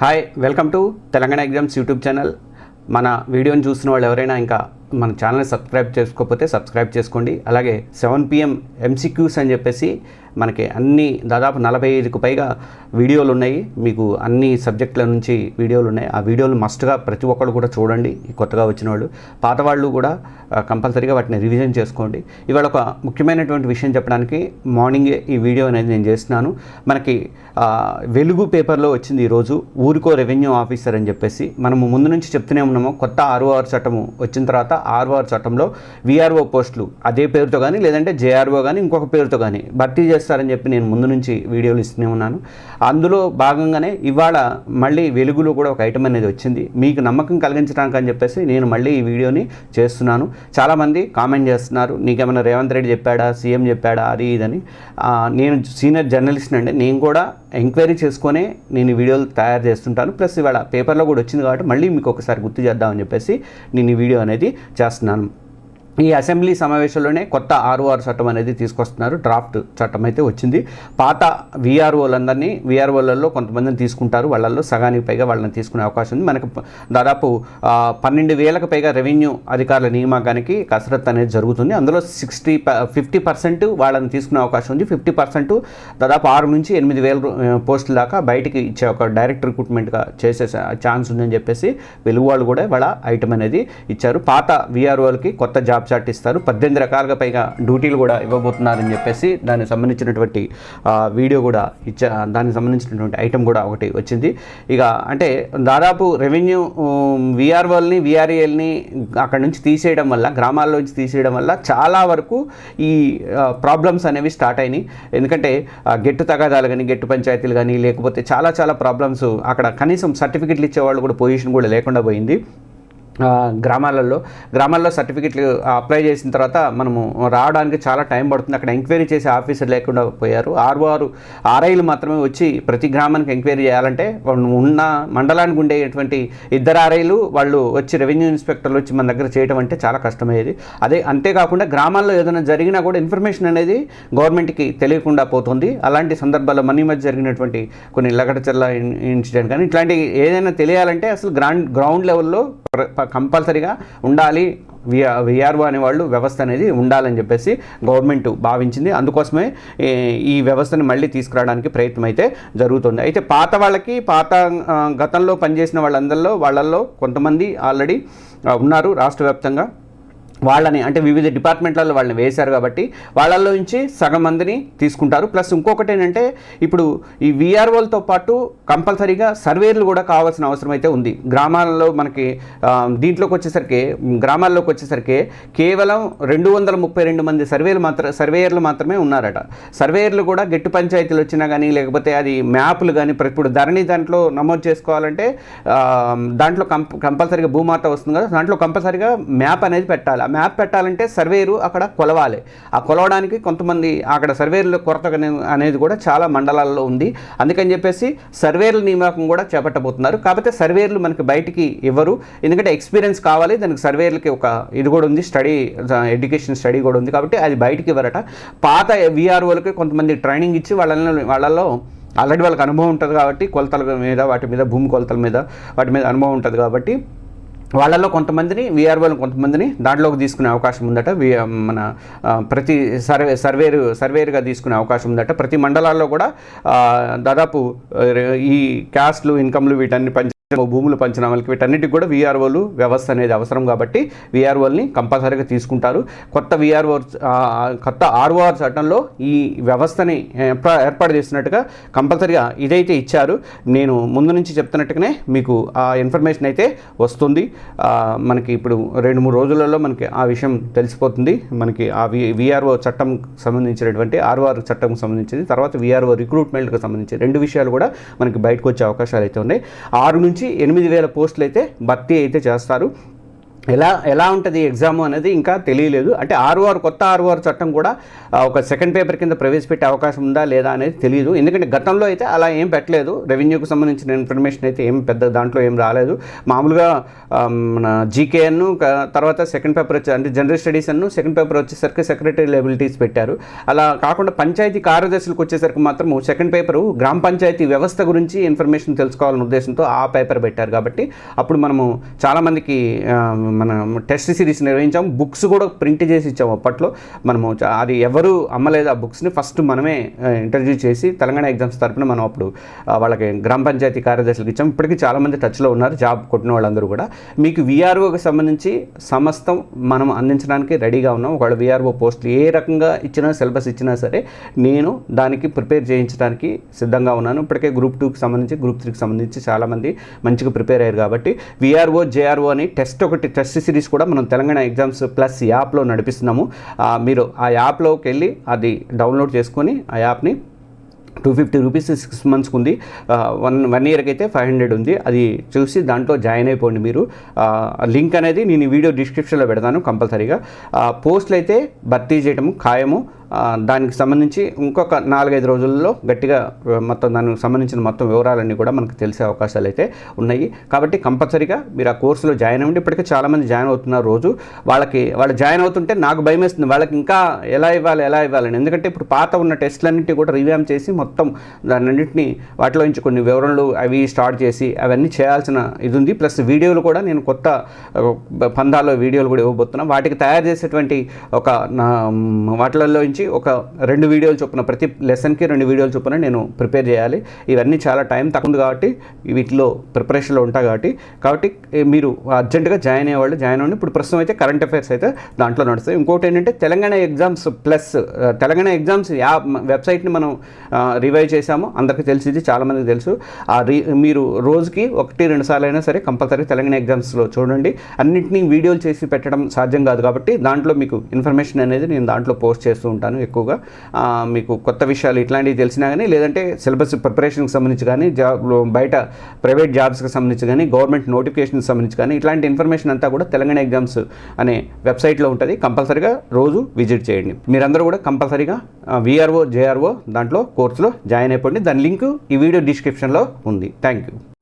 Hi welcome to Telangana exams YouTube channel. మన వీడియోని చూసిన వాళ్ళు ఎవరైనా ఇంకా మన ఛానల్ని సబ్స్క్రైబ్ చేసుకోకపోతే సబ్స్క్రైబ్ చేసుకోండి. అలాగే సెవెన్ పిఎం ఎంసీక్యూస్ అని చెప్పేసి మనకి అన్ని దాదాపు నలభై ఐదుకు పైగా వీడియోలు ఉన్నాయి మీకు అన్ని సబ్జెక్టుల నుంచి వీడియోలు ఉన్నాయి ఆ వీడియోలు మస్ట్గా ప్రతి ఒక్కరు కూడా చూడండి కొత్తగా వచ్చిన వాళ్ళు పాత వాళ్ళు కూడా కంపల్సరీగా వాటిని రివిజన్ చేసుకోండి. ఇవాళ ఒక ముఖ్యమైనటువంటి విషయం చెప్పడానికి మార్నింగే ఈ వీడియో అనేది నేను చేస్తున్నాను. మనకి వెలుగు పేపర్లో వచ్చింది ఈరోజు ఊరికో రెవెన్యూ ఆఫీసర్ అని చెప్పేసి. మనము ముందు నుంచి చెప్తూనే ఉన్నాము కొత్త ఆర్ఓఆర్ చట్టము వచ్చిన తర్వాత ఆర్ఓఆర్ చట్టంలో విఆర్ఓ పోస్టులు అదే పేరుతో కానీ లేదంటే జేఆర్ఓ కానీ ఇంకొక పేరుతో కానీ భర్తీ చేస్తారని చెప్పి నేను ముందు నుంచి వీడియోలు ఇస్తూనే ఉన్నాను. అందులో భాగంగానే ఇవాళ మళ్ళీ వెలుగులో కూడా ఒక ఐటమ్ అనేది వచ్చింది. మీకు నమ్మకం కలిగించడానికి అని చెప్పేసి నేను మళ్ళీ ఈ వీడియోని చేస్తున్నాను. చాలామంది కామెంట్ చేస్తున్నారు నీకేమైనా రేవంత్ రెడ్డి చెప్పాడా? సీఎం చెప్పాడా? అది ఇదని నేను సీనియర్ జర్నలిస్ట్ అండి నేను కూడా ఎంక్వైరీ చేసుకునే నేను వీడియోలు తయారు చేస్తుంటాను. ప్లస్ ఇవాళ పేపర్లో కూడా వచ్చింది కాబట్టి మళ్ళీ మీకు ఒకసారి గుర్తు చేద్దామని చెప్పేసి నేను ఈ వీడియో అనేది చేస్తున్నాను. ఈ అసెంబ్లీ సమావేశంలోనే కొత్త ఆర్ఓఆర్ చట్టం అనేది తీసుకొస్తున్నారు. డ్రాఫ్ట్ చట్టం అయితే వచ్చింది. పాత విఆర్ఓలందరినీ విఆర్ఓలలో కొంతమందిని తీసుకుంటారు. వాళ్ళల్లో సగానికి పైగా వాళ్ళని తీసుకునే అవకాశం ఉంది. మనకు దాదాపు పన్నెండు వేలకు పైగా రెవెన్యూ అధికారుల నియామకానికి కసరత్తు అనేది జరుగుతుంది. అందులో సిక్స్టీ ఫిఫ్టీ పర్సెంట్ వాళ్ళని తీసుకునే అవకాశం ఉంది. ఫిఫ్టీ పర్సెంట్ దాదాపు ఆరు నుంచి ఎనిమిది వేల పోస్టుల దాకా బయటికి ఇచ్చే ఒక డైరెక్ట్ రిక్రూట్మెంట్గా చేసే ఛాన్స్ ఉందని చెప్పేసి వెలుగు వాళ్ళు కూడా వాళ్ళ ఐటమ్ అనేది ఇచ్చారు. పాత విఆర్ఓలకి కొత్త జాబ్ చార్ట్ ఇస్తారు. పద్దెనిమిది రకాలుగా పైగా డ్యూటీలు కూడా ఇవ్వబోతున్నారని చెప్పేసి దానికి సంబంధించినటువంటి వీడియో కూడా ఇచ్చా దానికి సంబంధించినటువంటి ఐటెం కూడా ఒకటి వచ్చింది. ఇక అంటే దాదాపు రెవెన్యూ విఆర్ఓల్ని విఆర్ఏల్ని అక్కడ నుంచి తీసేయడం వల్ల గ్రామాల్లో నుంచి తీసేయడం వల్ల చాలా వరకు ఈ ప్రాబ్లమ్స్ అనేవి స్టార్ట్ అయినాయి. ఎందుకంటే గెట్టు తగాదాలు కానీ గెట్టు పంచాయతీలు కానీ లేకపోతే చాలా చాలా ప్రాబ్లమ్స్ అక్కడ కనీసం సర్టిఫికెట్లు ఇచ్చేవాళ్ళు కూడా పొజిషన్ కూడా లేకుండా పోయింది. గ్రామాలలో గ్రామాల్లో సర్టిఫికెట్లు అప్లై చేసిన తర్వాత మనము రావడానికి చాలా టైం పడుతుంది. అక్కడ ఎంక్వైరీ చేసే ఆఫీసర్ లేకుండా పోయారు. ఆరు ఆర్ఐలు మాత్రమే వచ్చి ప్రతి గ్రామానికి ఎంక్వైరీ చేయాలంటే ఉన్న మండలానికి ఉండేటువంటి ఇద్దరు ఆర్ఐలు వాళ్ళు వచ్చి రెవెన్యూ ఇన్స్పెక్టర్లు వచ్చి మన దగ్గర చేయడం అంటే చాలా కష్టమయ్యేది. అదే అంతేకాకుండా గ్రామాల్లో ఏదైనా జరిగినా కూడా ఇన్ఫర్మేషన్ అనేది గవర్నమెంట్కి తెలియకుండా పోతుంది. అలాంటి సందర్భాల్లో మన మధ్య జరిగినటువంటి కొన్ని లగడచర్ల ఇన్- ఇన్సిడెంట్ కానీ ఇట్లాంటి ఏదైనా తెలియాలంటే అసలు గ్రాండ్ గ్రౌండ్ లెవెల్లో ప్ర- కంపల్సరీగా ఉండాలి. విఆర్ఓ అనేవాళ్ళు వ్యవస్థ అనేది ఉండాలని చెప్పేసి గవర్నమెంట్ భావించింది. అందుకోసమే ఈ వ్యవస్థను మళ్ళీ తీసుకురావడానికి ప్రయత్నం అయితే జరుగుతుంది. అయితే పాత వాళ్ళకి పాత గతంలో పనిచేసిన వాళ్ళందరిలో వాళ్ళల్లో కొంతమంది ఆల్రెడీ ఉన్నారు రాష్ట్ర వ్యాప్తంగా. వాళ్ళని అంటే వివిధ డిపార్ట్మెంట్లలో వాళ్ళని వేశారు కాబట్టి వాళ్ళల్లో నుంచి సగం మందిని తీసుకుంటారు. ప్లస్ ఇంకొకటి ఏంటంటే ఇప్పుడు ఈ విఆర్ఓలతో పాటు కంపల్సరీగా సర్వేలు కూడా కావాల్సిన అవసరం అయితే ఉంది. గ్రామాలలో మనకి దీంట్లోకి వచ్చేసరికి గ్రామాల్లోకి వచ్చేసరికి కేవలం రెండు వందల ముప్పై రెండు మంది సర్వేలు మాత్రం సర్వేయర్లు మాత్రమే ఉన్నారట. సర్వేయర్లు కూడా గెట్టు పంచాయతీలు వచ్చినా కానీ లేకపోతే అది మ్యాప్లు కానీ ఇప్పుడు ధరణి దాంట్లో నమోదు చేసుకోవాలంటే దాంట్లో కంప కంపల్సరీగా భూమాత వస్తుంది కదా దాంట్లో కంపల్సరీగా మ్యాప్ అనేది పెట్టాలి. ఆ మ్యాప్ పెట్టాలంటే సర్వేరు అక్కడ కొలవాలి. ఆ కొలవడానికి కొంతమంది అక్కడ సర్వేర్ల కొరత అనేది కూడా చాలా మండలాల్లో ఉంది. అందుకని చెప్పేసి సర్వేర్ల నియామకం కూడా చేపట్టబోతున్నారు. కాకపోతే సర్వేర్లు మనకి బయటికి ఇవ్వరు. ఎందుకంటే ఎక్స్పీరియన్స్ కావాలి. దానికి సర్వేర్లకి ఒక ఇది కూడా ఉంది. స్టడీ ఎడ్యుకేషన్ స్టడీ కూడా ఉంది. కాబట్టి అది బయటికి ఇవ్వరట. పాత విఆర్ఓలకి కొంతమంది ట్రైనింగ్ ఇచ్చి వాళ్ళని వాళ్ళలో ఆల్రెడీ వాళ్ళకి అనుభవం ఉంటుంది కాబట్టి కొలతల మీద వాటి మీద భూమి కొలతల మీద వాటి మీద అనుభవం ఉంటుంది కాబట్టి వాళ్ళల్లో కొంతమందిని విఆర్ఓలు కొంతమందిని దాంట్లోకి తీసుకునే అవకాశం ఉందట. వి మన ఆ, ప్రతి సర్వే సర్వేరు సర్వేరుగా తీసుకునే అవకాశం ఉందట. ప్రతి మండలాల్లో కూడా దాదాపు ఈ క్యాస్ట్లు ఇన్కమ్లు వీటన్ని పంచ భూములు పంచనామాలకి వీటన్నిటికి కూడా విఆర్ఓలు వ్యవస్థ అనేది అవసరం కాబట్టి విఆర్ఓల్ని కంపల్సరీగా తీసుకుంటారు. కొత్త విఆర్ఓ కొత్త ఆర్ఓఆర్ చట్టంలో ఈ వ్యవస్థని ఏర్పాటు చేసినట్టుగా కంపల్సరీగా ఇదైతే ఇచ్చారు. నేను ముందు నుంచి చెప్తున్నట్టుగానే మీకు ఆ ఇన్ఫర్మేషన్ అయితే వస్తుంది. మనకి ఇప్పుడు రెండు మూడు రోజులలో మనకి ఆ విషయం తెలిసిపోతుంది. మనకి ఆ వి విఆర్ఓ చట్టం సంబంధించినటువంటి ఆర్ఓఆర్ చట్టం సంబంధించింది తర్వాత విఆర్ఓ రిక్రూట్మెంట్కి సంబంధించి రెండు విషయాలు కూడా మనకి బయటకు వచ్చే అవకాశాలు అయితే ఉన్నాయి. ఆరు నుంచి ఎనిమిది వేల పోస్టులు అయితే భర్తీ అయితే చేస్తారు. ఎలా ఎలా ఉంటుంది ఎగ్జామ్ అనేది ఇంకా తెలియలేదు. అంటే ఆర్ఓఆర్ కొత్త ఆర్ఓఆర్ చట్టం కూడా ఒక సెకండ్ పేపర్ కింద ప్రవేశపెట్టే అవకాశం ఉందా లేదా అనేది తెలియదు ఎందుకంటే గతంలో అయితే అలా ఏం పెట్టలేదు. రెవెన్యూకి సంబంధించిన ఇన్ఫర్మేషన్ అయితే ఏం పెద్ద దాంట్లో ఏం రాలేదు. మామూలుగా మన జీకేఎన్ తర్వాత సెకండ్ పేపర్ వచ్చే అంటే జనరల్ స్టడీస్ అన్ను సెకండ్ పేపర్ వచ్చేసరికి సెక్రటరీ లెబిలిటీస్ పెట్టారు. అలా కాకుండా పంచాయతీ కార్యదర్శులకు వచ్చేసరికి మాత్రం సెకండ్ పేపరు గ్రామ పంచాయతీ వ్యవస్థ గురించి ఇన్ఫర్మేషన్ తెలుసుకోవాలనే ఉద్దేశంతో ఆ పేపర్ పెట్టారు. కాబట్టి అప్పుడు మనము చాలామందికి మన టెస్ట్ సిరీస్ నిర్వహించాము. బుక్స్ కూడా ప్రింట్ చేసి ఇచ్చాము అప్పట్లో. మనము అది ఎవరు అమ్మలేదు ఆ బుక్స్ని ఫస్ట్ మనమే ఇంటర్వ్యూ చేసి తెలంగాణ ఎగ్జామ్స్ తరపున మనం అప్పుడు వాళ్ళకి గ్రామ పంచాయతీ కార్యదర్శులకు ఇచ్చాము. ఇప్పటికీ చాలామంది టచ్లో ఉన్నారు జాబ్ కొట్టిన వాళ్ళందరూ కూడా. మీకు విఆర్ఓకి సంబంధించి సమస్తం మనం అందించడానికి రెడీగా ఉన్నాం ఒకవేళ విఆర్ఓ పోస్టులు ఏ రకంగా ఇచ్చినా సిలబస్ ఇచ్చినా సరే నేను దానికి ప్రిపేర్ చేయించడానికి సిద్ధంగా ఉన్నాను. ఇప్పటికే గ్రూప్ టూకి సంబంధించి గ్రూప్ త్రీకి సంబంధించి చాలామంది మంచిగా ప్రిపేర్ అయ్యారు కాబట్టి విఆర్ఓ జేఆర్ఓ అని టెస్ట్ ఒకటి టెస్ట్ సిరీస్ కూడా మనం తెలంగాణ ఎగ్జామ్స్ ప్లస్ యాప్లో నడిపిస్తున్నాము. మీరు ఆ యాప్లోకి వెళ్ళి అది డౌన్లోడ్ చేసుకొని ఆ యాప్ని టూ ఫిఫ్టీ రూపీస్ సిక్స్ మంత్స్కి ఉంది. వన్ వన్ ఇయర్కి అయితే ఫైవ్ హండ్రెడ్ ఉంది. అది చూసి దాంట్లో జాయిన్ అయిపోండి మీరు. లింక్ అనేది నేను వీడియో డిస్క్రిప్షన్లో పెడతాను కంపల్సరీగా. పోస్టులు అయితే భర్తీ చేయడం ఖాయము దానికి సంబంధించి ఇంకొక నాలుగైదు రోజుల్లో గట్టిగా మొత్తం దానికి సంబంధించిన మొత్తం వివరాలన్నీ కూడా మనకు తెలిసే అవకాశాలు అయితే ఉన్నాయి. కాబట్టి కంపల్సరీగా మీరు ఆ కోర్సులో జాయిన్ అవ్వండి. ఇప్పటికే చాలామంది జాయిన్ అవుతున్నారు రోజు. వాళ్ళకి వాళ్ళు జాయిన్ అవుతుంటే నాకు భయం వేస్తుంది. వాళ్ళకి ఇంకా ఎలా ఇవ్వాలి ఎలా ఇవ్వాలని ఎందుకంటే ఇప్పుడు పాత ఉన్న టెస్ట్లన్నింటినీ కూడా రివ్యామ్ చేసి మొత్తం దాన్నింటినీ వాటిలో నుంచి కొన్ని వివరణలు అవి స్టార్ట్ చేసి అవన్నీ చేయాల్సిన ఇది ఉంది. ప్లస్ వీడియోలు కూడా నేను కొత్త పందాల్లో వీడియోలు కూడా ఇవ్వబోతున్నాను వాటికి తయారు చేసేటువంటి ఒక నా వాటిలలో నుంచి ఒక రెండు వీడియోలు చొప్పున ప్రతి లెసన్కి రెండు వీడియోలు చొప్పున నేను ప్రిపేర్ చేయాలి. ఇవన్నీ చాలా టైం తక్కువ ఉంది కాబట్టి వీటిలో ప్రిపరేషన్లో ఉంటాయి కాబట్టి కాబట్టి మీరు అర్జెంటుగా జాయిన్ అయ్యేవాళ్ళు జాయిన్ అవ్వండి. ఇప్పుడు ప్రస్తుతం అయితే కరెంట్ అఫైర్స్ అయితే దాంట్లో నడుస్తాయి. ఇంకోటి ఏంటంటే Telangana exams plus Telangana exams app వెబ్సైట్ని మనం రివైవ్ చేశాము. అందరికీ తెలిసింది చాలామందికి తెలుసు. ఆ రీ మీరు రోజుకి ఒకటి రెండు సార్లు అయినా సరే కంపల్సరీ తెలంగాణ ఎగ్జామ్స్లో చూడండి. అన్నింటినీ వీడియోలు చేసి పెట్టడం సాధ్యం కాదు కాబట్టి దాంట్లో మీకు ఇన్ఫర్మేషన్ అనేది నేను దాంట్లో పోస్ట్ చేస్తూ ఉంటాను. ఎక్కువగా. మీకు కొత్త విషయాలు ఇట్లాంటివి తెలిసినా కానీ లేదంటే సిలబస్ ప్రిపరేషన్కి సంబంధించి కానీ జాబ్ బయట ప్రైవేట్ జాబ్స్కి సంబంధించి కానీ గవర్నమెంట్ నోటిఫికేషన్కి సంబంధించి కానీ ఇట్లాంటి ఇన్ఫర్మేషన్ అంతా కూడా తెలంగాణ ఎగ్జామ్స్ అనే వెబ్సైట్లో ఉంటుంది. కంపల్సరీగా రోజు విజిట్ చేయండి. మీరందరూ కూడా కంపల్సరీగా విఆర్ఓ జేఆర్ఓ దాంట్లో కోర్సులో జాయిన్ అయిపోండి. దాని లింక్ ఈ వీడియో డిస్క్రిప్షన్లో ఉంది. Thank you